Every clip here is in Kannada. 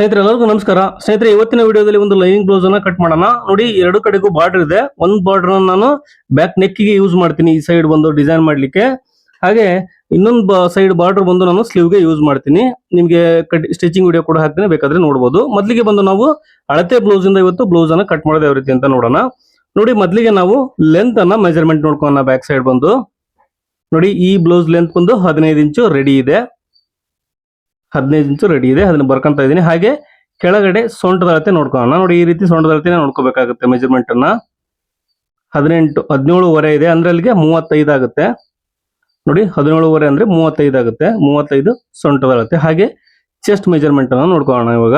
ಸ್ನೇಹಿತರೆ, ಎಲ್ಲರಿಗೂ ನಮಸ್ಕಾರ. ಸ್ನೇಹಿತರೆ, ಇವತ್ತಿನ ವಿಡಿಯೋದಲ್ಲಿ ಒಂದು ಲೈನಿಂಗ್ ಬ್ಲೌಸ್ ಅನ್ನ ಕಟ್ ಮಾಡೋಣ. ನೋಡಿ, ಎರಡು ಕಡೆಗೂ ಬಾರ್ಡರ್ ಇದೆ. ಒಂದು ಬಾರ್ಡರ್ ನಾನು ಬ್ಯಾಕ್ ನೆಕ್ಕಿಗೆ ಯೂಸ್ ಮಾಡ್ತೀನಿ. ಈ ಸೈಡ್ ಬಂದು ಡಿಸೈನ್ ಮಾಡ್ಲಿಕ್ಕೆ. ಹಾಗೆ ಇನ್ನೊಂದು ಸೈಡ್ ಬಾರ್ಡರ್ ಬಂದು ನಾನು ಸ್ಲೀವ್ಗೆ ಯೂಸ್ ಮಾಡ್ತೀನಿ. ನಿಮ್ಗೆ ಕಟ್ ಸ್ಟಿಚಿಂಗ್ ವಿಡಿಯೋ ಕೂಡ ಹಾಕ್ತೀನಿ. ಬೇಕಾದ್ರೆ ನೋಡಬಹುದು ಮೊದಲಿಗೆ ಬಂದು ನಾವು ಅಳತೆ ಬ್ಲೌಸ್ ಇಂದ ಇವತ್ತು ಬ್ಲೌಸ್ ಅನ್ನ ಕಟ್ ಮಾಡೋದು ಯಾವ ರೀತಿ ಅಂತ ನೋಡೋಣ. ನೋಡಿ, ಮೊದಲಿಗೆ ನಾವು ಲೆಂತ್ ಅನ್ನ ಮೆಜರ್ಮೆಂಟ್ ನೋಡ್ಕೊಳ್ಳೋಣ. ಬ್ಯಾಕ್ ಸೈಡ್ ಬಂದು. ನೋಡಿ, ಈ ಬ್ಲೌಸ್ ಲೆಂತ್ ಬಂದು ಹದಿನೈದು ಇಂಚು ರೆಡಿ ಇದೆ. ಹದಿನೈದು ಇಂಚು ರೆಡಿ ಇದೆ, ಅದನ್ನ ಬರ್ಕೊಂತ ಇದ್ದೀನಿ. ಹಾಗೆ ಕೆಳಗಡೆ ಸೊಂಟದ ಅಳತೆ ನೋಡ್ಕೊಳ್ಳೋಣ. ನೋಡಿ, ಈ ರೀತಿ ಸೊಂಟದ ಅಳತೆನ ನೋಡ್ಕೋಬೇಕಾಗುತ್ತೆ ಮೆಜರ್ಮೆಂಟ್ ಅನ್ನ ಹದಿನೆಂಟು, ಹದಿನೇಳುವರೆ ಇದೆ, ಅಂದ್ರೆ ಅಲ್ಲಿಗೆ ಮೂವತ್ತೈದು ಆಗುತ್ತೆ. ನೋಡಿ, ಹದಿನೇಳುವರೆ ಅಂದ್ರೆ ಮೂವತ್ತೈದು ಆಗುತ್ತೆ. ಮೂವತ್ತೈದು ಸೊಂಟದ ಅಳತೆ. ಹಾಗೆ ಚೆಸ್ಟ್ ಮೆಜರ್ಮೆಂಟ್ ಅನ್ನ ನೋಡ್ಕೊಳ್ಳೋಣ ಇವಾಗ.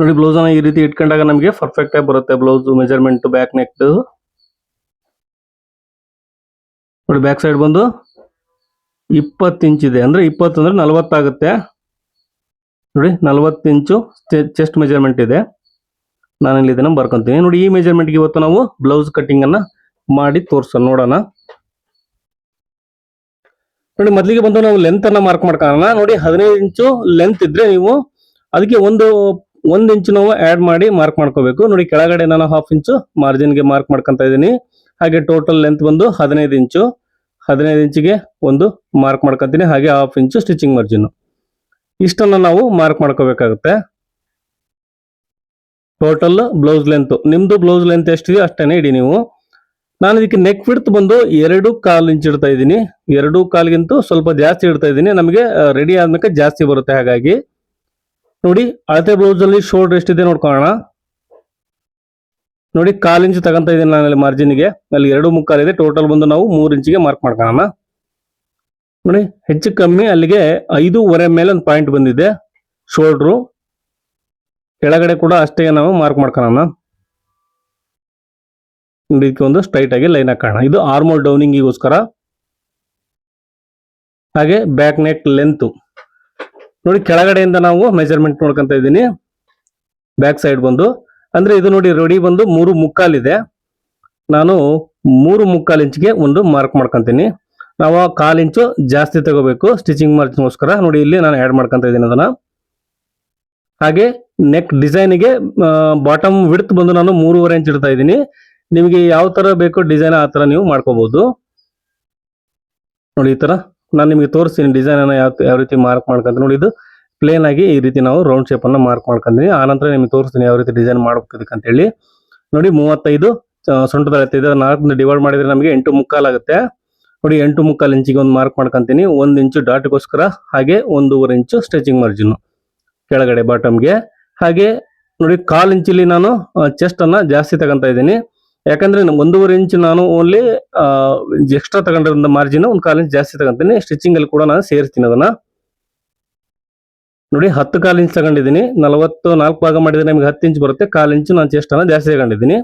ನೋಡಿ ಬ್ಲೌಸ್ ಅನ್ನ ಈ ರೀತಿ ಇಟ್ಕೊಂಡಾಗ ನಮಗೆ ಪರ್ಫೆಕ್ಟ್ ಆಗಿ ಬರುತ್ತೆ. ಬ್ಲೌಸ್ ಮೆಜರ್ಮೆಂಟ್ ಬ್ಯಾಕ್ ನೆಕ್ ನೋಡಿ ಬ್ಯಾಕ್ ಸೈಡ್ ಬಂದು ಇಪ್ಪತ್ತು ಇಂಚ್ ಇದೆ. ಅಂದ್ರೆ ಇಪ್ಪತ್ತು ಅಂದರೆ ನಲವತ್ತಾಗುತ್ತೆ ನೋಡಿ, ನಲವತ್ತು ಇಂಚು ಚೆಸ್ಟ್ ಮೆಜರ್ಮೆಂಟ್ ಇದೆ. ನಾನು ಇಲ್ಲಿ ಬರ್ಕೊತೀನಿ. ನೋಡಿ, ಈ ಮೆಜರ್ಮೆಂಟ್ಗೆ ಇವತ್ತು ನಾವು ಬ್ಲೌಸ್ ಕಟ್ಟಿಂಗನ್ನು ಮಾಡಿ ತೋರಿಸೋಣ. ನೋಡೋಣ. ನೋಡಿ, ಮೊದಲಿಗೆ ಬಂದು ನಾವು ಲೆಂತ್ ಅನ್ನ ಮಾರ್ಕ್ ಮಾಡ್ಕೊಳ್ಳೋಣ. ನೋಡಿ, ಹದಿನೈದು ಇಂಚು ಲೆಂತ್ ಇದ್ರೆ ನೀವು ಅದಕ್ಕೆ ಒಂದು ಒಂದು ಇಂಚು ನಾವು ಆ್ಯಡ್ ಮಾಡಿ ಮಾರ್ಕ್ ಮಾಡ್ಕೋಬೇಕು. ನೋಡಿ, ಕೆಳಗಡೆ ನಾನು ಹಾಫ್ ಇಂಚು ಮಾರ್ಜಿನ್ಗೆ ಮಾರ್ಕ್ ಮಾಡ್ಕೊಂತ ಇದ್ದೀನಿ. ಹಾಗೆ ಟೋಟಲ್ ಲೆಂತ್ ಬಂದು ಹದಿನೈದು ಇಂಚು. ಹದಿನೈದು ಇಂಚಿಗೆ ಒಂದು ಮಾರ್ಕ್ ಮಾಡ್ಕೊತೀನಿ. ಹಾಗೆ ಹಾಫ್ ಇಂಚು ಸ್ಟಿಚಿಂಗ್ ಮಾರ್ಜಿನ್ ಇಷ್ಟನ್ನು ನಾವು ಮಾರ್ಕ್ ಮಾಡ್ಕೋಬೇಕಾಗುತ್ತೆ. ಟೋಟಲ್ ಬ್ಲೌಸ್ ಲೆಂತ್ ನಿಮ್ದು ಬ್ಲೌಸ್ ಲೆಂತ್ ಎಷ್ಟಿದೆಯೋ ಅಷ್ಟೇ ಇಡಿ ನೀವು. ನಾನು ಇದಕ್ಕೆ ನೆಕ್ ಫಿಡ್ತ್ ಬಂದು ಎರಡು ಕಾಲು ಇಂಚ್ ಇಡ್ತಾ ಇದ್ದೀನಿ. ಎರಡು ಕಾಲ್ಗಿಂತೂ ಸ್ವಲ್ಪ ಜಾಸ್ತಿ ಇಡ್ತಾ ಇದ್ದೀನಿ. ನಮಗೆ ರೆಡಿ ಆದ್ಮೇಲೆ ಜಾಸ್ತಿ ಬರುತ್ತೆ ಹಾಗಾಗಿ. ನೋಡಿ, ಅಳತೆ ಬ್ಲೌಸ್ ಅಲ್ಲಿ ಶೋಲ್ಡರ್ ಎಷ್ಟಿದೆ ನೋಡ್ಕೊಳ್ಳೋಣ. ನೋಡಿ, ಕಾಲು ಇಂಚ್ ತಗೊಂತ ಇದ್ದೀನಿ ನಾನು ಅಲ್ಲಿ ಮಾರ್ಜಿನ್ಗೆ ಅಲ್ಲಿ ಎರಡು ಮುಕ್ಕಾಲು ಇದೆ. ಟೋಟಲ್ ಬಂದು ನಾವು ಮೂರು ಇಂಚಿಗೆ ಮಾರ್ಕ್ ಮಾಡ್ಕೊಳ್ಳೋಣ ನೋಡಿ, ಹೆಚ್ಚು ಕಮ್ಮಿ ಅಲ್ಲಿಗೆ ಐದೂವರೆ ಮೇಲೆ ಒಂದು ಪಾಯಿಂಟ್ ಬಂದಿದೆ. ಶೋಲ್ಡ್ರು ಕೆಳಗಡೆ ಕೂಡ ಅಷ್ಟೇ ನಾವು ಮಾರ್ಕ್ ಮಾಡ್ಕೊಳ್ಳೋಣ ನೋಡಿ, ಇದಕ್ಕೆ ಒಂದು ಸ್ಟ್ರೈಟ್ ಆಗಿ ಲೈನ್ ಹಾಕೋಣ. ಇದು ಆರ್ಮೋಲ್ ಡೌನಿಂಗಿಗೋಸ್ಕರ ಹಾಗೆ ಬ್ಯಾಕ್ ನೆಕ್ ಲೆಂತ್ ನೋಡಿ, ಕೆಳಗಡೆಯಿಂದ ನಾವು ಮೆಜರ್ಮೆಂಟ್ ನೋಡ್ಕೊಂತ ಇದ್ದೀನಿ. ಬ್ಯಾಕ್ ಸೈಡ್ ಬಂದು. ಅಂದ್ರೆ ಇದು ನೋಡಿ ರೆಡಿ ಬಂದು ಮೂರು ಮುಕ್ಕಾಲ್ ಇದೆ. ನಾನು ಮೂರು ಮುಕ್ಕಾಲ್ ಇಂಚ್ಗೆ ಒಂದು ಮಾರ್ಕ್ ಮಾಡ್ಕೊಂತೀನಿ. ನಾವು ಕಾಲ್ ಇಂಚು ಜಾಸ್ತಿ ತಗೋಬೇಕು ಸ್ಟಿಚಿಂಗ್ ಮಾರ್ಜಿನ್ಗೋಸ್ಕರ ನೋಡಿ ಇಲ್ಲಿ ನಾನು ಆ್ಯಡ್ ಮಾಡ್ಕೊಂತ ಇದ್ದೀನಿ ಅದನ್ನ. ಹಾಗೆ ನೆಕ್ ಡಿಸೈನಿಗೆ ಬಾಟಮ್ ವಿಡ್ತ್ ಬಂದು ನಾನು ಮೂರುವರೆ ಇಂಚ್ ಇಡ್ತಾ ಇದ್ದೀನಿ. ನಿಮಗೆ ಯಾವ ತರ ಬೇಕು ಡಿಸೈನ್ ಆ ತರ ನೀವು ಮಾಡ್ಕೋಬಹುದು ನೋಡಿ ಈ ತರ. ನಾನು ನಿಮಗೆ ತೋರಿಸ್ತೀನಿ ಡಿಸೈನನ್ನು ಯಾವ ಯಾವ ರೀತಿ ಮಾರ್ಕ್ ಮಾಡ್ಕೊಂತ. ನೋಡಿ ಇದು ಪ್ಲೇನ್ ಆಗಿ ಈ ರೀತಿ ನಾವು ರೌಂಡ್ ಶೇಪ್ ಅನ್ನ ಮಾರ್ಕ್ ಮಾಡ್ಕೊಂತೀನಿ ಆನಂತರ ನಿಮ್ಗೆ ತೋರಿಸ್ತೀನಿ ಯಾವ ರೀತಿ ಡಿಸೈನ್ ಮಾಡ್ಬೇಕು ಅಂತ ಹೇಳಿ ನೋಡಿ ಮೂವತ್ತೈದು ಸೊಂಟದ ಅಳತೆ ನಾಲ್ಕು ಡಿವೈಡ್ ಮಾಡಿದ್ರೆ ನಮಗೆ ಎಂಟು ಮುಕ್ಕಾಲ್ ಆಗುತ್ತೆ. ನೋಡಿ ಎಂಟು ಮುಕ್ಕಾಲ್ ಇಂಚಿಗೆ ಒಂದು ಮಾರ್ಕ್ ಮಾಡ್ಕೊಂತೀನಿ. ಒಂದು ಇಂಚು ಡಾಟ್ಗೋಸ್ಕರ ಹಾಗೆ ಒಂದೂವರೆ ಇಂಚು ಸ್ಟಿಚಿಂಗ್ ಮಾರ್ಜಿನ್ ಕೆಳಗಡೆ ಬಾಟಮ್ಗೆ ಹಾಗೆ ನೋಡಿ ಕಾಲ್ ಇಂಚಲ್ಲಿ ನಾನು ಚೆಸ್ಟ್ ಅನ್ನ ಜಾಸ್ತಿ ತಗೊಂತ ಇದ್ದೀನಿ. ಯಾಕಂದ್ರೆ ಒಂದೂವರೆ ಇಂಚ್ ನಾನು ಓನ್ಲಿ ಎಕ್ಸ್ಟ್ರಾ ತಗೊಂಡಿರೋ ಮಾರ್ಜಿನ್ ಒಂದು ಕಾಲು ಇಂಚ್ ಜಾಸ್ತಿ ತಗೊಂತೀನಿ. ಸ್ಟಿಚಿಂಗ್ ಅಲ್ಲಿ ಕೂಡ ನಾನು ಸೇರಿಸ್ತೀನಿ ಅದನ್ನ. ನೋಡಿ, ಹತ್ತು ಕಾಲು ಇಂಚ್ ತಗೊಂಡಿದ್ದೀನಿ. ನಲವತ್ತು ನಾಲ್ಕು ಭಾಗ ಮಾಡಿದ್ರೆ ನಮಗೆ ಹತ್ತು ಇಂಚ್ ಬರುತ್ತೆ. ಕಾಲು ಇಂಚು ನಾನು ಚೆಸ್ಟ್ ಅನ್ನ ಜಾಸ್ತಿ ತಗೊಂಡಿದ್ದೀನಿ.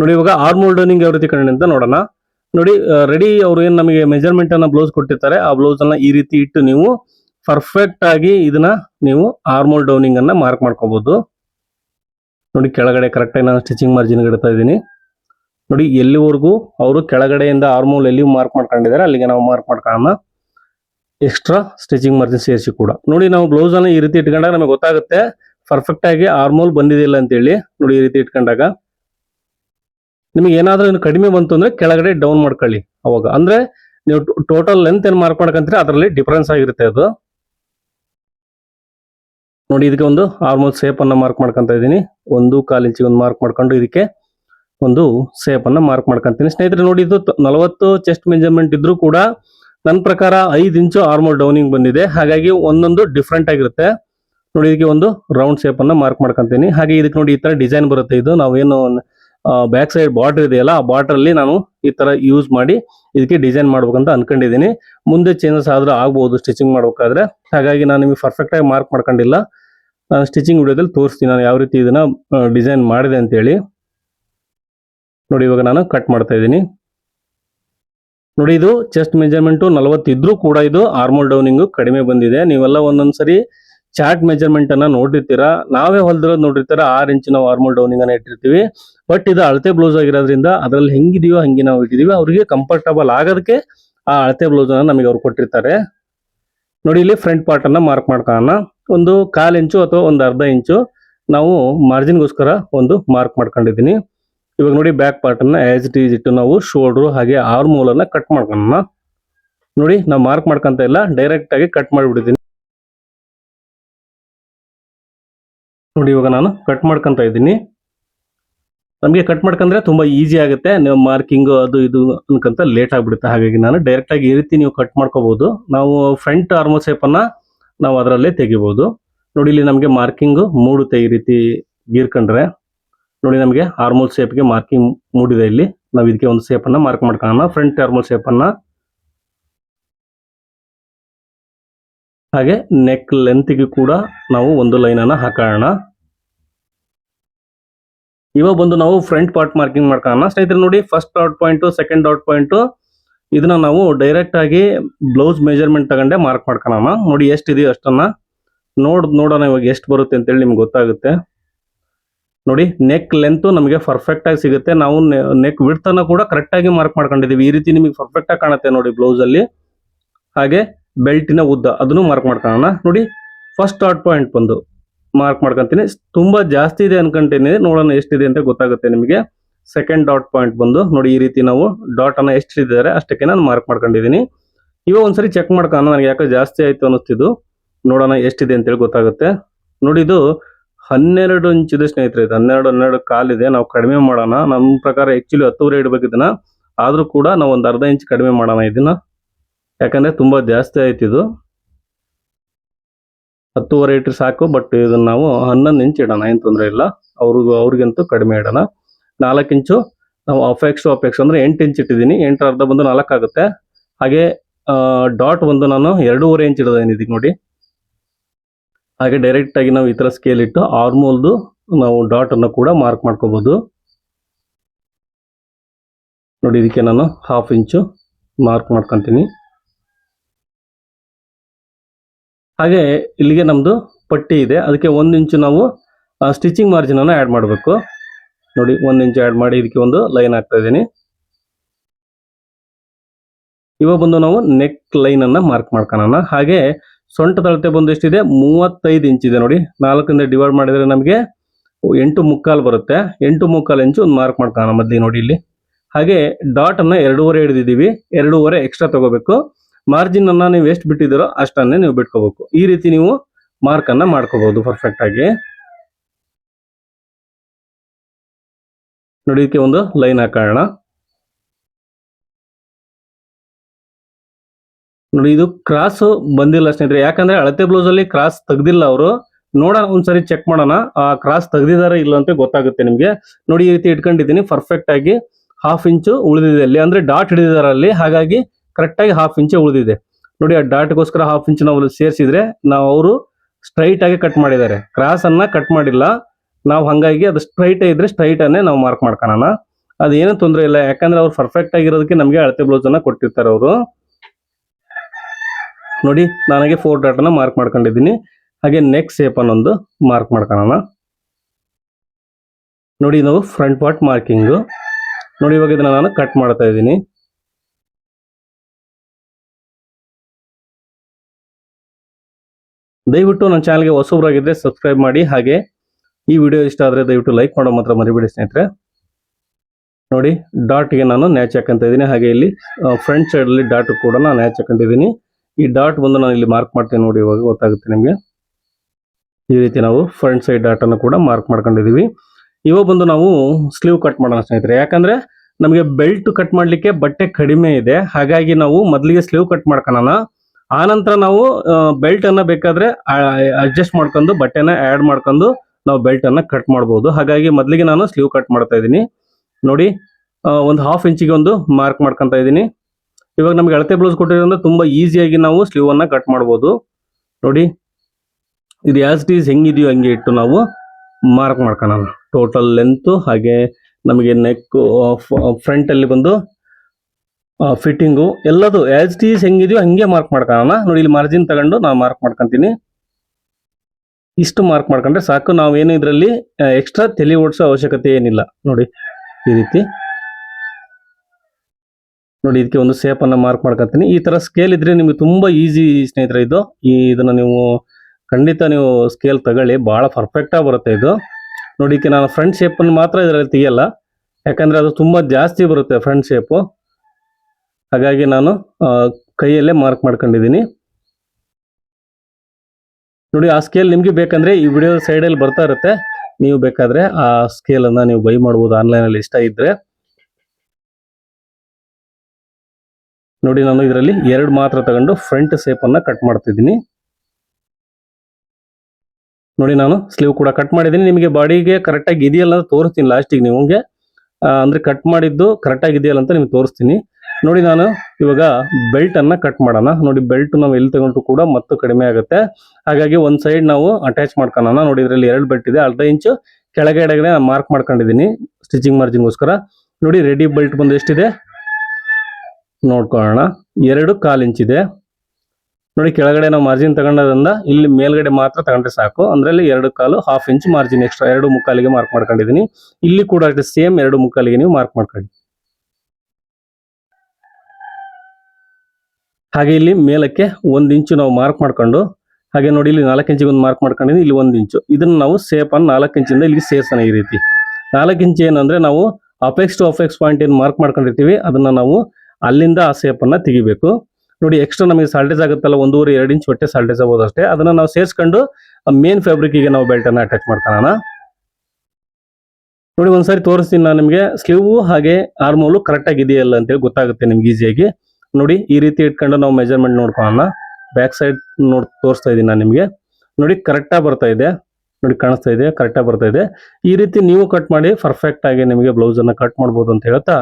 ನೋಡಿ, ಇವಾಗ ಆರ್ಮೋಲ್ ಡೌನಿಂಗ್ ಯಾವ ರೀತಿ ಕಂಡು ಅಂತ ನೋಡೋಣ. ನೋಡಿ ರೆಡಿ ಅವ್ರು ಏನ್ ನಮಗೆ ಮೆಜರ್ಮೆಂಟ್ ಅನ್ನ ಬ್ಲೌಸ್ ಕೊಟ್ಟಿರ್ತಾರೆ, ಆ ಬ್ಲೌಸ್ ಅನ್ನ ಈ ರೀತಿ ಇಟ್ಟು ನೀವು ಪರ್ಫೆಕ್ಟ್ ಆಗಿ ಇದನ್ನ ನೀವು ಆರ್ಮೋಲ್ ಡೌನಿಂಗ್ ಅನ್ನ ಮಾರ್ಕ್ ಮಾಡ್ಕೋಬಹುದು ನೋಡಿ, ಕೆಳಗಡೆ ಕರೆಕ್ಟ್ ಆಗಿ ನಾನು ಸ್ಟಿಚಿಂಗ್ ಮಾರ್ಜಿನ್ ಇಡ್ತಾ ಇದ್ದೀನಿ. ನೋಡಿ, ಎಲ್ಲಿವರೆಗೂ ಅವರು ಕೆಳಗಡೆಯಿಂದ ಆರ್ಮೋಲ್ ಎಲ್ಲಿ ಮಾರ್ಕ್ ಮಾಡ್ಕೊಂಡಿದ್ದಾರೆ, ಅಲ್ಲಿಗೆ ನಾವು ಮಾರ್ಕ್ ಮಾಡ್ಕೊಳ್ಳೋಣ. ಎಕ್ಸ್ಟ್ರಾ ಸ್ಟಿಚಿಂಗ್ ಮಾರ್ಜಿನ್ ಸೇರಿಸಿ ಕೂಡ. ನೋಡಿ ನಾವು ಬ್ಲೌಸ್ ಅನ್ನ ಈ ರೀತಿ ಇಟ್ಕೊಂಡಾಗ ನಮಗೆ ಗೊತ್ತಾಗುತ್ತೆ ಪರ್ಫೆಕ್ಟ್ ಆಗಿ ಆರ್ಮೋಲ್ ಅಂತ ಅಂತೇಳಿ. ನೋಡಿ ಈ ರೀತಿ ಇಟ್ಕೊಂಡಾಗ. ನಿಮಗೆ ಏನಾದ್ರೂ ಕಡಿಮೆ ಬಂತು ಅಂದ್ರೆ ಕೆಳಗಡೆ ಡೌನ್ ಮಾಡ್ಕೊಳ್ಳಿ ಅವಾಗ. ಅಂದ್ರೆ ನೀವು ಟೋಟಲ್ ಲೆಂತ್ ಏನ್ ಮಾರ್ಕ್ ಮಾಡ್ಕೊಂತೀರಿ ಅದರಲ್ಲಿ ಡಿಫರೆನ್ಸ್ ಆಗಿರುತ್ತೆ ಅದು. ನೋಡಿ ಇದಕ್ಕೆ ಒಂದು ಆರ್ಮೋಲ್ ಸೇಪ್ ಅನ್ನ ಮಾರ್ಕ್ ಮಾಡ್ಕೊಂತ ಇದ್ದೀನಿ. ಒಂದು ಕಾಲ್ ಇಂಚಿಗೆ ಒಂದು ಮಾರ್ಕ್ ಮಾಡ್ಕೊಂಡು ಇದಕ್ಕೆ ಒಂದು ಸೇಪ್ ಅನ್ನ ಮಾರ್ಕ್ ಮಾಡ್ಕೊಂತೀನಿ. ಸ್ನೇಹಿತರೆ, ನೋಡಿ ಇದು ನಲವತ್ತು ಚೆಸ್ಟ್ ಮೆಜರ್ಮೆಂಟ್ ಇದ್ರೂ ಕೂಡ ನನ್ನ ಪ್ರಕಾರ ಐದು ಇಂಚು ಆರ್ಮೋಲ್ ಡೌನಿಂಗ್ ಬಂದಿದೆ. ಹಾಗಾಗಿ ಒಂದೊಂದು ಡಿಫ್ರೆಂಟ್ ಆಗಿರುತ್ತೆ. ನೋಡಿ, ಇದಕ್ಕೆ ಒಂದು ರೌಂಡ್ ಶೇಪ್ ಅನ್ನ ಮಾರ್ಕ್ ಮಾಡ್ಕೊಂತೀನಿ. ಹಾಗೆ ಇದಕ್ಕೆ ನೋಡಿ ಈ ತರ ಡಿಸೈನ್ ಬರುತ್ತೆ ಇದು. ನಾವೇನು ಬ್ಯಾಕ್ ಸೈಡ್ ಬಾರ್ಡರ್ ಇದೆಯಲ್ಲ, ಆ ಬಾರ್ಡರ್ ಅಲ್ಲಿ ನಾನು ಈ ತರ ಯೂಸ್ ಮಾಡಿ ಇದಕ್ಕೆ ಡಿಸೈನ್ ಮಾಡ್ಬೇಕಂತ ಅನ್ಕೊಂಡಿದ್ದೀನಿ. ಮುಂದೆ ಚೇಂಜಸ್ ಆದ್ರೂ ಆಗ್ಬಹುದು ಸ್ಟಿಚಿಂಗ್ ಮಾಡ್ಬೇಕಾದ್ರೆ. ಹಾಗಾಗಿ ನಾನು ನಿಮಗೆ ಪರ್ಫೆಕ್ಟ್ ಆಗಿ ಮಾರ್ಕ್ ಮಾಡ್ಕೊಂಡಿಲ್ಲ. ನಾನು ಸ್ಟಿಚಿಂಗ್ ವಿಡಿಯೋದಲ್ಲಿ ತೋರಿಸ್ತೀನಿ ನಾನು ಯಾವ ರೀತಿ ಇದನ್ನ ಡಿಸೈನ್ ಮಾಡಿದೆ ಅಂತೇಳಿ. ನೋಡಿ, ಇವಾಗ ನಾನು ಕಟ್ ಮಾಡ್ತಾ ಇದ್ದೀನಿ. ನೋಡಿ ಇದು ಚೆಸ್ಟ್ ಮೆಜರ್ಮೆಂಟ್ ನಲವತ್ತಿದ್ರೂ ಕೂಡ ಇದು ಆರ್ಮೋಲ್ ಡೌನಿಂಗ್ ಕಡಿಮೆ ಬಂದಿದೆ. ನೀವೆಲ್ಲ ಒಂದೊಂದ್ಸರಿ ಚಾರ್ಟ್ ಮೆಜರ್ಮೆಂಟ್ ಅನ್ನ ನೋಡಿರ್ತೀರಾ? ನಾವೇ ಹೊಲ್ದಿರೋದು ನೋಡಿರ್ತೀರಾ? ಆರ್ ಇಂಚ್ ನಾವು ಆರ್ಮೋಲ್ ಡೌನಿಂಗ್ ಅನ್ನ ಇಟ್ಟಿರ್ತೀವಿ. ಬಟ್ ಇದು ಅಳತೆ ಬ್ಲೌಸ್ ಆಗಿರೋದ್ರಿಂದ ಅದ್ರಲ್ಲಿ ಹೆಂಗಿದೆಯೋ ಹಂಗೆ ನಾವು ಇಟ್ಟಿದೀವಿ. ಅವ್ರಿಗೆ ಕಂಫರ್ಟಬಲ್ ಆಗೋದಕ್ಕೆ ಆ ಅಳತೆ ಬ್ಲೌಸ್ ಅನ್ನ ನಮಗೆ ಅವ್ರು ಕೊಟ್ಟಿರ್ತಾರೆ. ನೋಡಿ ಇಲ್ಲಿ ಫ್ರಂಟ್ ಪಾರ್ಟ್ ಅನ್ನ ಮಾರ್ಕ್ ಮಾಡ್ಕೊಳ್ಳೋಣ. ಒಂದು ಕಾಲು ಇಂಚು ಅಥವಾ ಒಂದು ಅರ್ಧ ಇಂಚು ನಾವು ಮಾರ್ಜಿನ್ಗೋಸ್ಕರ ಒಂದು ಮಾರ್ಕ್ ಮಾಡ್ಕೊಂಡಿದ್ದೀನಿ. ಇವಾಗ ನೋಡಿ ಬ್ಯಾಕ್ ಪಾರ್ಟನ್ನ ಆಸ್ ಇಟ್ ಈಸ್ ಇಟ್ಟು ನಾವು ಶೋಲ್ಡ್ರು ಹಾಗೆ ಆರ್ ಅನ್ನ ಕಟ್ ಮಾಡ್ಕೊಂಡ ನೋಡಿ, ನಾವು ಮಾರ್ಕ್ ಮಾಡ್ಕೊಂತ ಇಲ್ಲ ಡೈರೆಕ್ಟ್ ಆಗಿ ಕಟ್ ಮಾಡಿಬಿಟ್ಟಿದ್ದೀನಿ ನೋಡಿ, ಇವಾಗ ನಾನು ಕಟ್ ಮಾಡ್ಕೊಂತ ಇದ್ದೀನಿ. ನಮಗೆ ಕಟ್ ಮಾಡ್ಕೊಂಡ್ರೆ ತುಂಬಾ ಈಸಿ ಆಗುತ್ತೆ. ನೀವು ಮಾರ್ಕಿಂಗ್ ಅದು ಇದು ಅನ್ಕೊಂತ ಲೇಟ್ ಆಗಿಬಿಡುತ್ತೆ. ಹಾಗಾಗಿ ನಾನು ಡೈರೆಕ್ಟ್ ಆಗಿ ಈ ರೀತಿ ನೀವು ಕಟ್ ಮಾಡ್ಕೋಬಹುದು. ನಾವು ಫ್ರಂಟ್ ಆರ್ಮೋ ಶೇಪ್ ಅನ್ನ ನಾವು ಅದರಲ್ಲೇ ತೆಗಿಬಹುದು ನೋಡಿ, ಇಲ್ಲಿ ನಮಗೆ ಮಾರ್ಕಿಂಗ್ ಮೂಡುತ್ತೆ ಈ ರೀತಿ ಗೀರ್ಕೊಂಡ್ರೆ. ನೋಡಿ ನಮಗೆ ಆರ್ಮೋಲ್ ಶೇಪ್ಗೆ ಮಾರ್ಕಿಂಗ್ ಮೂಡಿದೆ ಇಲ್ಲಿ. ನಾವು ಇದಕ್ಕೆ ಒಂದು ಶೇಪ್ ಅನ್ನ ಮಾರ್ಕ್ ಮಾಡ್ಕೊಳ್ಳೋಣ. ಫ್ರಂಟ್ ಆರ್ಮೋಲ್ ಶೇಪ್ ಅನ್ನ. ಹಾಗೆ ನೆಕ್ ಲೆಂತ್ಗೆ ಕೂಡ ನಾವು ಒಂದು ಲೈನ್ ಅನ್ನ ಹಾಕೋಣ ಇವಾಗ ಬಂದು ನಾವು ಫ್ರಂಟ್ ಪಾರ್ಟ್ ಮಾರ್ಕಿಂಗ್ ಮಾಡ್ಕೊಳ್ಳೋಣ. ಸ್ನೇಹಿತರೆ ನೋಡಿ first dot point second dot point ಇದನ್ನ ನಾವು ಡೈರೆಕ್ಟ್ ಆಗಿ ಬ್ಲೌಸ್ ಮೆಜರ್ಮೆಂಟ್ ತಗೊಂಡೆ ಮಾರ್ಕ್ ಮಾಡ್ಕೊಳ್ಳೋಣ. ನೋಡಿ ಎಷ್ಟಿದೆಯೋ ಅಷ್ಟನ್ನ. ನೋಡ್, ನೋಡೋಣ ಇವಾಗ ಎಷ್ಟು ಬರುತ್ತೆ ಅಂತೇಳಿ ನಿಮ್ಗೆ ಗೊತ್ತಾಗುತ್ತೆ. ನೋಡಿ ನೆಕ್ ಲೆಂತ್ ನಮಗೆ ಪರ್ಫೆಕ್ಟ್ ಆಗಿ ಸಿಗುತ್ತೆ. ನಾವು ನೆಕ್ ವಿಡ್ತನ್ನ ಕೂಡ ಕರೆಕ್ಟ್ ಆಗಿ ಮಾರ್ಕ್ ಮಾಡ್ಕೊಂಡಿದೀವಿ ಈ ರೀತಿ ನಿಮಗೆ ಪರ್ಫೆಕ್ಟ್ ಆಗಿ ಕಾಣುತ್ತೆ ನೋಡಿ ಬ್ಲೌಸ್ ಅಲ್ಲಿ. ಹಾಗೆ ಬೆಲ್ಟಿನ ಉದ್ದ ಅದನ್ನು ಮಾರ್ಕ್ ಮಾಡ್ಕೊಳ್ಳೋಣ. ನೋಡಿ ಫಸ್ಟ್ ಡಾಟ್ ಪಾಯಿಂಟ್ ಬಂದು ಮಾರ್ಕ್ ಮಾಡ್ಕೊಂತೀನಿ. ತುಂಬಾ ಜಾಸ್ತಿ ಇದೆ ಅನ್ಕೊಂತೀನಿ. ನೋಡೋಣ ಎಷ್ಟಿದೆ ಅಂತ ಗೊತ್ತಾಗುತ್ತೆ ನಿಮಗೆ. ಸೆಕೆಂಡ್ ಡಾಟ್ ಪಾಯಿಂಟ್ ಬಂದು ನೋಡಿ, ಈ ರೀತಿ ನಾವು ಡಾಟ್ ಅನ್ನ ಎಷ್ಟಿದ್ದಾರೆ ಅಷ್ಟಕ್ಕೆ ನಾನು ಮಾರ್ಕ್ ಮಾಡ್ಕೊಂಡಿದ್ದೀನಿ. ಇವಾಗ ಒಂದ್ಸರಿ ಚೆಕ್ ಮಾಡ್ಕೊಳ್ಳೋಣ. ನನಗೆ ಯಾಕೆ ಜಾಸ್ತಿ ಆಯ್ತು ಅನ್ನಿಸ್ತಿದ್ದು. ನೋಡೋಣ ಎಷ್ಟಿದೆ ಅಂತೇಳಿ ಗೊತ್ತಾಗುತ್ತೆ. ನೋಡಿ, ಇದು ಹನ್ನೆರಡು ಇಂಚಿದೆ ಸ್ನೇಹಿತರೆ ಇದು. ಹನ್ನೆರಡು ಹನ್ನೆರಡು ಕಾಲಿದೆ. ನಾವು ಕಡಿಮೆ ಮಾಡೋಣ. ನಮ್ಮ ಪ್ರಕಾರ ಆ್ಯಕ್ಚುಲಿ ಹತ್ತುವರೆ ಇಡಬೇಕು ಇದನ್ನ. ಆದರೂ ಕೂಡ ನಾವು ಒಂದು ಅರ್ಧ ಇಂಚ್ ಕಡಿಮೆ ಮಾಡೋಣ ಇದನ್ನ. ಯಾಕಂದ್ರೆ ತುಂಬಾ ಜಾಸ್ತಿ ಆಯ್ತು ಇದು. ಹತ್ತುವರೆ ಇಟ್ರೆ ಸಾಕು ಬಟ್ ಇದನ್ನ ನಾವು ಹನ್ನೊಂದು ಇಂಚ್ ಇಡೋಣ, ಏನು ತೊಂದರೆ ಇಲ್ಲ. ಅವ್ರಿಗೂ, ಅವ್ರಿಗಂತೂ ಕಡಿಮೆ ಇಡೋಣ. ನಾಲ್ಕು ಇಂಚು, ನಾವು ಆಫ್ ಎಕ್ಸ್ ಆಫ್ ಎಕ್ಸ್ ಅಂದ್ರೆ ಎಂಟು ಇಂಚ್ ಇಟ್ಟಿದ್ದೀನಿ. ಎಂಟು ಅರ್ಧ ಬಂದು ನಾಲ್ಕು ಆಗುತ್ತೆ. ಹಾಗೆ ಡಾಟ್ ಬಂದು ನಾನು ಎರಡೂವರೆ ಇಂಚ್ ಇಡೋದೇನು ಇದಕ್ಕೆ ನೋಡಿ. ಹಾಗೆ ಡೈರೆಕ್ಟ್ ಆಗಿ ನಾವು ಈ ತರ ಸ್ಕೇಲ್ ಇಟ್ಟು ಆರ್ಮೋಲ್ದು ನಾವು ಡಾಟ್ ಅನ್ನು ಕೂಡ ಮಾರ್ಕ್ ಮಾಡ್ಕೋಬಹುದು ನೋಡಿ ಇದಕ್ಕೆ ನಾನು ಹಾಫ್ ಇಂಚು ಮಾರ್ಕ್ ಮಾಡ್ಕೊತೀನಿ. ಹಾಗೆ ಇಲ್ಲಿಗೆ ನಮ್ದು ಪಟ್ಟಿ ಇದೆ. ಅದಕ್ಕೆ ಒಂದು ಇಂಚು ನಾವು ಸ್ಟಿಚಿಂಗ್ ಮಾರ್ಜಿನ್ ಅನ್ನು ಆ್ಯಡ್ ಮಾಡಬೇಕು. ನೋಡಿ ಒಂದು ಇಂಚು ಆ್ಯಡ್ ಮಾಡಿ ಇದಕ್ಕೆ ಒಂದು ಲೈನ್ ಹಾಕ್ತಾ ಇದ್ದೀನಿ. ಇವಾಗ ಬಂದು ನಾವು ನೆಕ್ ಲೈನ್ ಅನ್ನ ಮಾರ್ಕ್ ಮಾಡ್ಕೊಳ್ಳೋಣ ಹಾಗೆ ಸೊಂಟ ತಳತೆ ಬಂದು ಎಷ್ಟಿದೆ? ಮೂವತ್ತೈದು ಇಂಚ್ ಇದೆ ನೋಡಿ. ನಾಲ್ಕರಿಂದ ಡಿವೈಡ್ ಮಾಡಿದ್ರೆ ನಮಗೆ ಎಂಟು ಮುಕ್ಕಾಲು ಬರುತ್ತೆ. ಎಂಟು ಮುಕ್ಕಾಲು ಇಂಚು ಒಂದು ಮಾರ್ಕ್ ಮಾಡ್ಕೋಣ ಮೊದಲಿಗೆ ನೋಡಿ ಇಲ್ಲಿ. ಹಾಗೆ ಡಾಟ್ ಅನ್ನ ಎರಡೂವರೆ ಹಿಡಿದಿದ್ದೀವಿ. ಎರಡೂವರೆ ಎಕ್ಸ್ಟ್ರಾ ತಗೋಬೇಕು. ಮಾರ್ಜಿನ್ ಅನ್ನ ನೀವು ಎಷ್ಟು ಬಿಟ್ಟಿದ್ದೀರೋ ಅಷ್ಟನ್ನೇ ನೀವು ಬಿಟ್ಕೋಬೇಕು. ಈ ರೀತಿ ನೀವು ಮಾರ್ಕ್ ಅನ್ನ ಮಾಡ್ಕೋಬಹುದು ಪರ್ಫೆಕ್ಟ್ ಆಗಿ. ನೋಡಿ, ಇದಕ್ಕೆ ಒಂದು ಲೈನ್ ಹಾಕೋಣ. ನೋಡಿ, ಇದು ಕ್ರಾಸ್ ಬಂದಿಲ್ಲ ಸ್ನೇಹಿತರೆ. ಯಾಕಂದ್ರೆ ಅಳತೆ ಬ್ಲೌಸ್ ಅಲ್ಲಿ ಕ್ರಾಸ್ ತೆಗ್ದಿಲ್ಲ ಅವರು. ನೋಡೋಣ, ಒಂದ್ಸರಿ ಚೆಕ್ ಮಾಡೋಣ. ಆ ಕ್ರಾಸ್ ತೆಗ್ದಿದಾರ ಇಲ್ಲ ಅಂತ ಗೊತ್ತಾಗುತ್ತೆ ನಿಮ್ಗೆ. ನೋಡಿ, ಈ ರೀತಿ ಇಟ್ಕೊಂಡಿದ್ದೀನಿ. ಪರ್ಫೆಕ್ಟ್ ಆಗಿ ಹಾಫ್ ಇಂಚು ಉಳಿದಿದೆ ಅಲ್ಲಿ. ಅಂದ್ರೆ ಡಾಟ್ ಹಿಡಿದಿದ್ದಾರೆ ಅಲ್ಲಿ. ಹಾಗಾಗಿ ಕರೆಕ್ಟ್ ಆಗಿ ಹಾಫ್ ಇಂಚೆ ಉಳಿದಿದೆ. ನೋಡಿ, ಆ ಡಾಟ್ಗೋಸ್ಕರ ಹಾಫ್ ಇಂಚ್ ನಾವು ಸೇರಿಸಿದ್ರೆ ನಾವು ಅವರು ಸ್ಟ್ರೈಟ್ ಆಗಿ ಕಟ್ ಮಾಡಿದ್ದಾರೆ. ಕ್ರಾಸ್ ಅನ್ನ ಕಟ್ ಮಾಡಿಲ್ಲ. ನಾವು ಹಂಗಾಗಿ ಅದು ಸ್ಟ್ರೈಟ್ ಇದ್ರೆ ಸ್ಟ್ರೈಟ್ ಅನ್ನೇ ನಾವು ಮಾರ್ಕ್ ಮಾಡ್ಕೊಳ್ಳೋಣ ಅದೇನೂ ತೊಂದರೆ ಇಲ್ಲ. ಯಾಕಂದ್ರೆ ಅವ್ರು ಪರ್ಫೆಕ್ಟ್ ಆಗಿರೋದಕ್ಕೆ ನಮಗೆ ಅಳತೆ ಬ್ಲೌಸ್ ಅನ್ನ ಕೊಟ್ಟಿರ್ತಾರೆ ಅವರು. ನೋಡಿ, ನನಗೆ ಫೋರ್ ಡಾಟ್ ಅನ್ನ ಮಾರ್ಕ್ ಮಾಡ್ಕೊಂಡಿದ್ದೀನಿ. ಹಾಗೆ ನೆಕ್ ಸೇಪ್ ಅನ್ನೊಂದು ಮಾರ್ಕ್ ಮಾಡ್ಕೊಳ್ಳೋಣ. ನೋಡಿ ನಾವು ಫ್ರಂಟ್ ಪಾರ್ಟ್ ಮಾರ್ಕಿಂಗ್ ನೋಡಿ, ಇವಾಗ ಇದನ್ನ ನಾನು ಕಟ್ ಮಾಡ್ತಾ ಇದ್ದೀನಿ. ದಯವಿಟ್ಟು ನನ್ನ ಚಾನಲ್ಗೆ ಹೊಸಬ್ರಾಗಿದ್ರೆ ಸಬ್ಸ್ಕ್ರೈಬ್ ಮಾಡಿ. ಹಾಗೆ ಈ ವಿಡಿಯೋ ಇಷ್ಟ ಆದರೆ ದಯವಿಟ್ಟು ಲೈಕ್ ಮಾಡೋ ಮಾತ್ರ ಮರಿಬೇಡಿ ಸ್ನೇಹಿತರೆ. ನೋಡಿ ಡಾಟ್ಗೆ ನಾನು ನ್ಯಾಚ್ ಹಾಕಂತ ಇದ್ದೀನಿ. ಹಾಗೆ ಇಲ್ಲಿ ಫ್ರಂಟ್ ಸೈಡಲ್ಲಿ ಡಾಟ್ ಕೂಡ ನಾನು ನ್ಯಾಚ್ ಹಾಕೊಂಡಿದ್ದೀನಿ. ಈ ಡಾಟ್ ಬಂದು ನಾನು ಇಲ್ಲಿ ಮಾರ್ಕ್ ಮಾಡ್ತೀನಿ ನೋಡಿ ಇವಾಗ ಗೊತ್ತಾಗುತ್ತೆ ನಿಮಗೆ. ಈ ರೀತಿ ನಾವು ಫ್ರಂಟ್ ಸೈಡ್ ಡಾಟ್ ಅನ್ನು ಕೂಡ ಮಾರ್ಕ್ ಮಾಡ್ಕೊಂಡಿದೀವಿ. ಇವಾಗ ಬಂದು ನಾವು ಸ್ಲೀವ್ ಕಟ್ ಮಾಡೋಣ ಸ್ನೇಹಿತರೆ. ಯಾಕಂದ್ರೆ ನಮಗೆ ಬೆಲ್ಟ್ ಕಟ್ ಮಾಡ್ಲಿಕ್ಕೆ ಬಟ್ಟೆ ಕಡಿಮೆ ಇದೆ. ಹಾಗಾಗಿ ನಾವು ಮೊದಲಿಗೆ ಸ್ಲೀವ್ ಕಟ್ ಮಾಡ್ಕೊಳ್ಳೋಣ ಆನಂತರ ನಾವು ಬೆಲ್ಟ್ ಅನ್ನ ಬೇಕಾದ್ರೆ ಅಡ್ಜಸ್ಟ್ ಮಾಡ್ಕೊಂಡು ಬಟ್ಟೆನ ಆಡ್ ಮಾಡ್ಕೊಂಡು ನಾವು ಬೆಲ್ಟ್ ಅನ್ನ ಕಟ್ ಮಾಡಬಹುದು ಹಾಗಾಗಿ ಮೊದಲಿಗೆ ನಾನು ಸ್ಲೀವ್ ಕಟ್ ಮಾಡ್ತಾ ಇದ್ದೀನಿ. ನೋಡಿ ಒಂದು ಹಾಫ್ ಇಂಚಿಗೆ ಒಂದು ಮಾರ್ಕ್ ಮಾಡ್ಕೊಂತ ಇದ್ದೀನಿ. ಇವಾಗ ನಮ್ಗೆ ಅಳತೆ ಬ್ಲೌಸ್ ಕೊಟ್ಟಿರೋದ್ರಿಂದ ತುಂಬಾ ಈಸಿಯಾಗಿ ನಾವು ಸ್ಲೀವ್ ಅನ್ನ ಕಟ್ ಮಾಡ್ಬೋದು. ನೋಡಿ, ಇದು ಆಸ್ ಇಟ್ ಈಸ್ ಹೆಂಗಿದೆಯೋ ಹಂಗೆ ಇಟ್ಟು ನಾವು ಮಾರ್ಕ್ ಮಾಡ್ಕೊಳ್ಳೋಣ ಟೋಟಲ್ ಲೆಂತ್ ಹಾಗೆ ನಮಗೆ ನೆಕ್ ಫ್ರಂಟ್ ಅಲ್ಲಿ ಬಂದು ಫಿಟ್ಟಿಂಗು ಎಲ್ಲದು ಆಸ್ ಇಟ್ ಈಸ್ ಹೆಂಗಿದೆಯೋ ಹಂಗೆ ಮಾರ್ಕ್ ಮಾಡ್ಕೊಳ್ಳೋಣ ನೋಡಿ, ಇಲ್ಲಿ ಮಾರ್ಜಿನ್ ತಗೊಂಡು ನಾವು ಮಾರ್ಕ್ ಮಾಡ್ಕೊಂತೀನಿ. ಇಷ್ಟು ಮಾರ್ಕ್ ಮಾಡ್ಕೊಂಡ್ರೆ ಸಾಕು. ನಾವು ಏನು ಇದರಲ್ಲಿ ಎಕ್ಸ್ಟ್ರಾ ತಲೆ ಓಡಿಸೋ ಅವಶ್ಯಕತೆ ಏನಿಲ್ಲ. ನೋಡಿ, ಈ ರೀತಿ. ನೋಡಿ, ಇದಕ್ಕೆ ಒಂದು ಸೇಪ್ ಅನ್ನ ಮಾರ್ಕ್ ಮಾಡ್ಕೊತೀನಿ. ಈ ತರ ಸ್ಕೇಲ್ ಇದ್ರೆ ನಿಮ್ಗೆ ತುಂಬಾ ಈಸಿ ಸ್ನೇಹಿತರೆ ಇದು. ಈ ಇದನ್ನ ನೀವು ಖಂಡಿತ ನೀವು ಸ್ಕೇಲ್ ತಗೊಳ್ಳಿ. ಭಾಳ ಪರ್ಫೆಕ್ಟಾಗಿ ಬರುತ್ತೆ ಇದು. ನೋಡಿ, ಇದಕ್ಕೆ ನಾನು ಫ್ರಂಟ್ ಶೇಪನ್ನು ಮಾತ್ರ ಇದರಲ್ಲಿ ತೆಗಿಯಲ್ಲ. ಯಾಕಂದರೆ ಅದು ತುಂಬ ಜಾಸ್ತಿ ಬರುತ್ತೆ ಫ್ರಂಟ್ ಶೇಪು ಹಾಗಾಗಿ ನಾನು ಕೈಯಲ್ಲೇ ಮಾರ್ಕ್ ಮಾಡ್ಕೊಂಡಿದ್ದೀನಿ. ನೋಡಿ, ಆ ಸ್ಕೇಲ್ ನಿಮಗೆ ಬೇಕಂದ್ರೆ ಈ ವಿಡಿಯೋ ಸೈಡಲ್ಲಿ ಬರ್ತಾ ಇರುತ್ತೆ. ನೀವು ಬೇಕಾದ್ರೆ ಆ ಸ್ಕೇಲನ್ನು ನೀವು ಬೈ ಮಾಡ್ಬೋದು ಆನ್ಲೈನಲ್ಲಿ ಇಷ್ಟ ಇದ್ದರೆ ನೋಡಿ ನಾನು ಇದರಲ್ಲಿ ಎರಡು ಮಾತ್ರ ತಗೊಂಡು ಫ್ರಂಟ್ ಶೇಪನ್ನು ಕಟ್ ಮಾಡ್ತಿದ್ದೀನಿ. ನೋಡಿ ನಾನು ಸ್ಲೀವ್ ಕೂಡ ಕಟ್ ಮಾಡಿದ್ದೀನಿ. ನಿಮಗೆ ಬಾಡಿಗೆ ಕರೆಕ್ಟಾಗಿ ಇದೆಯಲ್ಲ ಅಂತ ತೋರಿಸ್ತೀನಿ ಲಾಸ್ಟಿಗೆ ನಿಮಗೆ. ಅಂದರೆ ಕಟ್ ಮಾಡಿದ್ದು ಕರೆಕ್ಟಾಗಿ ಇದೆಯಲ್ಲ ಅಂತ ನಿಮ್ಗೆ ತೋರಿಸ್ತೀನಿ. ನೋಡಿ ನಾನು ಇವಾಗ ಬೆಲ್ಟನ್ನು ಕಟ್ ಮಾಡೋಣ. ನೋಡಿ ಬೆಲ್ಟ್ ನಾವು ಎಲ್ಲಿ ತಗೊಂಡ್ರು ಕೂಡ ಮತ್ತು ಕಡಿಮೆ ಆಗುತ್ತೆ. ಹಾಗಾಗಿ ಒಂದು ಸೈಡ್ ನಾವು ಅಟ್ಯಾಚ್ ಮಾಡ್ಕೊಳ್ಳೋಣ ನೋಡಿ ಇದರಲ್ಲಿ ಎರಡು ಬೆಲ್ಟ್ ಇದೆ. ಅರ್ಧ ಇಂಚು ಕೆಳಗಡೆ ಮಾರ್ಕ್ ಮಾಡ್ಕೊಂಡಿದ್ದೀನಿ. ಸ್ಟಿಚಿಂಗ್ ಮಾರ್ಜಿನ್ಗೋಸ್ಕರ ನೋಡಿ ರೆಡಿ ಬೆಲ್ಟ್ ಬಂದು ಎಷ್ಟಿದೆ? ನೋಡ್ಕೊಳ್ಳೋಣ. ಎರಡು ಕಾಲು ಇಂಚ್ ಇದೆ. ನೋಡಿ, ಕೆಳಗಡೆ ನಾವು ಮಾರ್ಜಿನ್ ತಗೊಂಡೋದ್ರಿಂದ ಇಲ್ಲಿ ಮೇಲ್ಗಡೆ ಮಾತ್ರ ತಗೊಂಡ್ರೆ ಸಾಕು. ಅಂದ್ರಲ್ಲಿ ಎರಡು ಕಾಲು ಹಾಫ್ ಇಂಚ್ ಮಾರ್ಜಿನ್ ಎಕ್ಸ್ಟ್ರಾ ಎರಡು ಮುಕ್ಕಾಲಿಗೆ ಮಾರ್ಕ್ ಮಾಡ್ಕೊಂಡಿದ್ದೀನಿ. ಇಲ್ಲಿ ಕೂಡ ಅಷ್ಟೇ ಸೇಮ್ ಎರಡು ಮುಕ್ಕಾಲಿಗೆ ನೀವು ಮಾರ್ಕ್ ಮಾಡ್ಕೊಳ್ಳಿ. ಹಾಗೆ ಇಲ್ಲಿ ಮೇಲಕ್ಕೆ ಒಂದ್ ಇಂಚು ನಾವು ಮಾರ್ಕ್ ಮಾಡ್ಕೊಂಡು, ಹಾಗೆ ನೋಡಿ, ಇಲ್ಲಿ ನಾಲ್ಕು ಇಂಚಿಗೆ ಒಂದು ಮಾರ್ಕ್ ಮಾಡ್ಕೊಂಡಿದ್ದೀನಿ, ಇಲ್ಲಿ ಒಂದು ಇಂಚು ಇದನ್ನ ನಾವು ಸೇಫ್ ಅನ್ನು ನಾಲ್ಕು ಇಂಚಿಂದ ಇಲ್ಲಿ ಸೇರ್ಸೋಣ ಈ ರೀತಿ. ನಾಲ್ಕು ಇಂಚು ಏನಂದ್ರೆ ನಾವು ಅಪೆಕ್ಸ್ ಟು ಅಪೆಕ್ಸ್ ಪಾಯಿಂಟ್ ಏನು ಮಾರ್ಕ್ ಮಾಡ್ಕೊಂಡಿರ್ತೀವಿ, ಅದನ್ನ ನಾವು ಅಲ್ಲಿಂದ ಆ ಸೇಪನ್ನು ತೆಗಿಬೇಕು. ನೋಡಿ ಎಕ್ಸ್ಟ್ರಾ ನಮಗೆ ಸಾಲ್ಟೇಜ್ ಆಗುತ್ತಲ್ಲ, ಒಂದೂವರೆ, ಎರಡು ಇಂಚ್ ಹೊಟ್ಟೆ ಸಾಲ್ಟೇಜ್ ಆಗ್ಬೋದು ಅಷ್ಟೇ. ಅದನ್ನ ನಾವು ಸೇರಿಸ್ಕೊಂಡು ಮೇನ್ ಫ್ಯಾಬ್ರಿಕ್ಗೆ ನಾವು ಬೆಲ್ಟನ್ನು ಅಟ್ಯಾಚ್ ಮಾಡ್ಕೊಳ್ಳೋಣ. ನೋಡಿ, ಒಂದ್ಸರಿ ತೋರಿಸ್ತೀನಿ ನಾನು ನಿಮಗೆ. ಸ್ಲೀವ್ ಹಾಗೆ ಆರ್ಮೋಲು ಕರೆಕ್ಟ್ ಆಗಿ ಇದೆಯಲ್ಲ ಅಂತೇಳಿ ಗೊತ್ತಾಗುತ್ತೆ ನಿಮ್ಗೆ ಈಸಿಯಾಗಿ ನೋಡಿ, ಈ ರೀತಿ ಇಟ್ಕೊಂಡು ನಾವು ಮೆಜರ್ಮೆಂಟ್ ನೋಡ್ಕೊಳ್ಳೋಣ. ಬ್ಯಾಕ್ ಸೈಡ್ ನೋಡ್, ತೋರಿಸ್ತಾ ಇದ್ದೀನಿ ನಾನು ನಿಮಗೆ. ನೋಡಿ ಕರೆಕ್ಟಾಗಿ ಬರ್ತಾ ಇದೆ. ನೋಡಿ, ಕಾಣಿಸ್ತಾ ಇದೆ ಕರೆಕ್ಟಾಗಿ ಬರ್ತಾ ಇದೆ. ಈ ರೀತಿ ನೀವು ಕಟ್ ಮಾಡಿ ಪರ್ಫೆಕ್ಟ್ ಆಗಿ ನಿಮಗೆ ಬ್ಲೌಸ್ ಅನ್ನ ಕಟ್ ಮಾಡ್ಬೋದು ಅಂತ ಹೇಳ್ತಾ